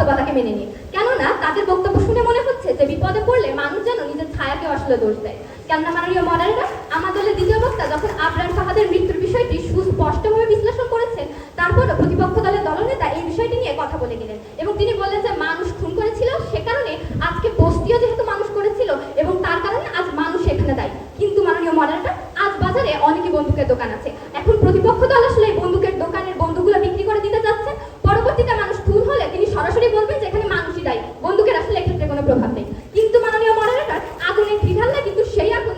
মেনে নিই কেননা, তাদের বক্তব্য শুনে মনে হচ্ছে যে বিপদে পড়লে মানুষ যেন নিজের ছায়াকে আসলে দোষ দেয়। কেননা, মাননীয় মডারেরা আমার দলের দ্বিতীয় বক্তা যখন আবরার ফাহাদের মৃত্যুর বিষয়টি সুস্পষ্টভাবে বিশ্লেষণ করেছেন, তারপরও প্রতিপক্ষ দলের দলনেতা এই বিষয়টি নিয়ে কথা বলে গেলেন এবং তিনি বললেন যে মানুষ খুন করেছিল, সে কারণে আজকে বস্তিও যেহেতু মানুষ করেছিল এবং তার কারণে আজ মানুষ এখানে দায়ী। কিন্তু মাননীয় মডারেটর আজ বাজারে অনেকই বন্দুকের দোকান আছে এখন প্রতিপক্ষ দল আসলে এই বন্দুকের দোকানের বন্দুকগুলো বিক্রি করে দিতে যাচ্ছে পরবর্তীতে মানুষ খুন হলে তিনি সরাসরি বলবেন যে এখানে মানুষই দায়ী বন্দুকের আসলে এক্ষেত্রে কোনো প্রভাব নেই কিন্তু মাননীয় মডারেটর আগুনে ঘি ঢাললে কিন্তু সেই আগুন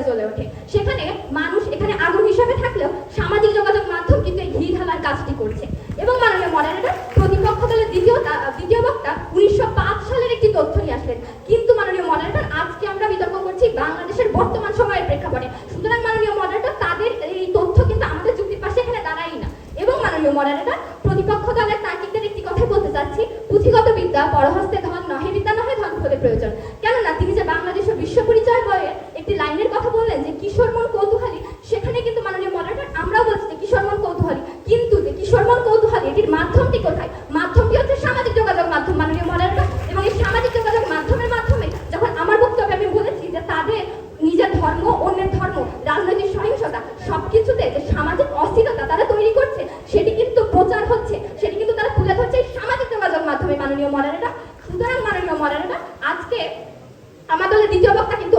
করে জ্বলে ওঠে। সেখানে মানুষ এখানে আগুন হিসাবে থাকলেও সামাজিক যোগাযোগ মাধ্যম কিন্তু এই ঘি ঢালার কাজটি করছে। এবং মাননীয় মডারেটর প্রতিপক্ষ দলের দ্বিতীয় দ্বিতীয় বক্তা উনিশশো সালের একটি তথ্য নিয়ে আসলেন। কিন্তু মাননীয় মডারেটর, আজকে আমরা বিতর্ক করছি বাংলাদেশের বর্তমান সময়ের প্রেক্ষাপটে। সুতরাং মাননীয় মডারেটর, তাদের এই তথ্য কিন্তু আমাদের যুক্তির পাশে এখানে দাঁড়াই না। এবং মাননীয় মডারেটর, প্রতিপক্ষ দলের তার্কিকদের একটি কথা বলতে চাচ্ছি। পুঁথিগত বিদ্যা, পরহস্তে ধন, নহে বিদ্যা, নহে ধন প্রয়োজন। কেননা তিনি যে বাংলাদেশ ও বিশ্ব পরিচয় বইয়ের একটি লাইনের কথা বললেন যে কিশোর মন কৌতূহলী, সেখানে কিন্তু মাননীয় মডারেটর আমরাও বলছি যে কিশোর মন কৌতূহলী। কিন্তু যে কিশোর মন কৌতূহলী, এটির মাধ্যমটি কোথায়? মাধ্যমটি হচ্ছে সামাজিক যোগাযোগ মাধ্যম, মাননীয় মডারেটর এবং এই সামাজিক যোগাযোগ মাধ্যমের মাধ্যমে যখন আমার বক্তব্যে আমি বলেছি যে তাদের নিজের ধর্ম, অন্যের ধর্ম, রাজনৈতিক সহিংসতা, সবকিছুতে যে সামাজিক অস্থিরতা তারা তৈরি করছে, সেটি কিন্তু প্রচার হচ্ছে, সেটি কিন্তু তারা তুলে ধরছে সামাজিক যোগাযোগ মাধ্যমে, মাননীয় মডারেটর সুতরাং মাননীয় মডারেটর আজকে আমার দলের দ্বিতীয় বক্তা কিন্তু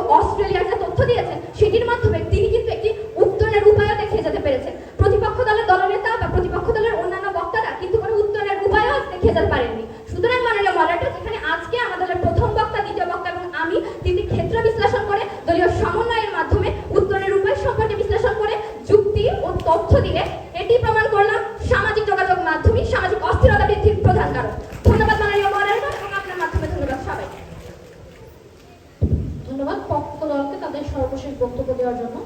দিয়েছেন, সেটির মাধ্যমে তিনি কিন্তু একটি উত্তরণের উপায়ও দেখিয়ে যেতে পেরেছেন। প্রতিপক্ষ দলের দলনেতা বা প্রতিপক্ষ দলের অন্যান্য বক্তারা কিন্তু কোনো উত্তরণের উপায়ও দেখিয়ে যেতে পারেননি। সুতরাং মাননীয় মডারেটর, যেখানে আজকে আমাদের প্রথম বক্তা, দ্বিতীয় বক্তা এবং আমি তিনটি ক্ষেত্র বিশ্লেষণ করে, দলীয় সমন্বয়ের মাধ্যমে উত্তরণের উপায় সম্পর্কে বিশ্লেষণ করে, যুক্তি ও তথ্য দিয়ে এটি প্রমাণ করলাম সামাজিক যোগাযোগ মাধ্যমই সামাজিক অস্থিরতা বৃদ্ধির প্রধান কারণ। ধন্যবাদ মাননীয় মডারেটর এবং আপনার মাধ্যমে ধন্যবাদ সবাইকে। ধন্যবাদ সর্বশেষ বক্তব্য দেওয়ার জন্য।